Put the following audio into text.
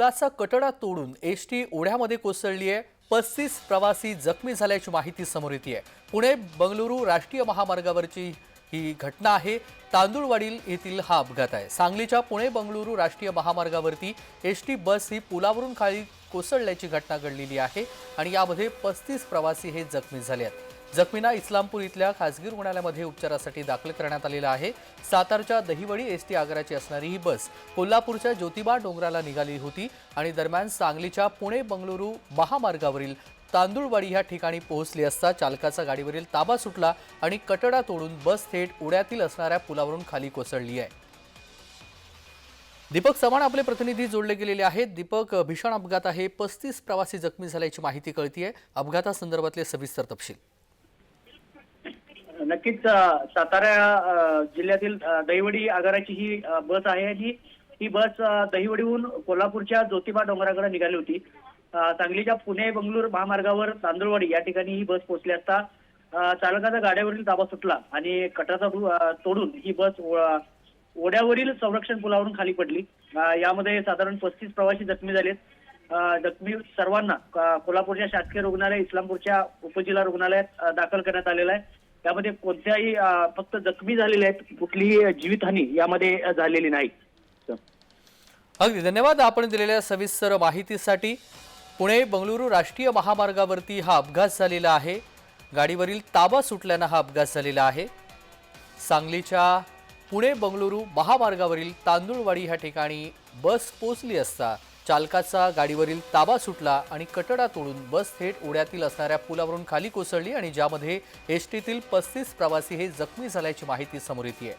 पुलाचा कटडा तोडून S T ओढ्यामध्ये कोसळली आहे. पस्तीस प्रवासी जखमी झाल्याची माहिती समोर येते आहे. पुणे बंगळुरू राष्ट्रीय महामार्गावरची ही घटना आहे. तांदूळवाडील येथील हा अपघात आहे. सांगलीच्या पुणे बंगळुरू राष्ट्रीय महामार्गावरती एस टी बस ही पुलावरून खाली कोसळल्याची घटना घडलेली आहे आणि यामध्ये पस्तीस प्रवासी हे जखमी झाले आहेत. जखमींना इस्लामपूर इथल्या खासगी रुग्णालयामध्ये उपचारासाठी दाखल करण्यात आलेलं आहे. सातारच्या दहिवडी एस टी आगाराची असणारी ही बस कोल्हापूरच्या ज्योतिबा डोंगराला निघाली होती आणि दरम्यान सांगलीच्या पुणे बंगळुरू महामार्गावरील तांदूळवाडी ह्या ठिकाणी पोहोचली असता चालकाचा गाडीवरील ताबा सुटला आणि कटडा तोडून बस थेट उड्यातील असणाऱ्या पुलावरून खाली कोसळली आहे. दीपक चव्हाण आपले प्रतिनिधी जोडले गेलेले आहेत. दीपक भीषण अपघात आहे. पस्तीस प्रवासी जखमी झाल्याची माहिती कळतीये. अपघातासंदर्भातले सविस्तर तपशील. नक्कीच सातारा जिल्ह्यातील दहिवडी आगाराची ही बस आहे आणि ही बस दहिवडीहून कोल्हापूरच्या ज्योतिबा डोंगराकडे निघाली होती. सांगलीच्या पुणे बंगळूर महामार्गावर तांदुळवाडी या ठिकाणी ही बस पोहोचली असता चालकाचा गाड्यावरील ताबा सुटला आणि कटाचा तोडून ही बस ओढ्यावरील संरक्षण पुलावरून खाली पडली. यामध्ये साधारण पस्तीस प्रवासी जखमी झालेत. जखमी सर्वांना कोल्हापूरच्या शासकीय रुग्णालय इस्लामपूरच्या उपजिल्हा रुग्णालयात दाखल करण्यात आलेलं आहे. त्यामध्ये कोणत्याही फक्त जखमी झालेले आहेत कुठलीही जीवितहानी यामध्ये झालेली नाही. अगदी धन्यवाद आपण दिलेल्या सविस्तर माहितीसाठी. पुणे बंगळुरू राष्ट्रीय महामार्गावरती हा अपघात झालेला आहे. गाडीवरील ताबा सुटल्यानं हा अपघात झालेला आहे. सांगलीच्या पुणे बंगळुरू महामार्गावरील तांदूळवाडी ह्या ठिकाणी बस पोचली असता चालकाचा गाडीवरील ताबा सुटला आणि कटडा तोडून बस थेट ओढ्यातील असणाऱ्या पुलावरून खाली कोसळली आणि ज्यामध्ये एसटीतील पस्तीस प्रवासी हे जखमी झाल्याची माहिती समोर येते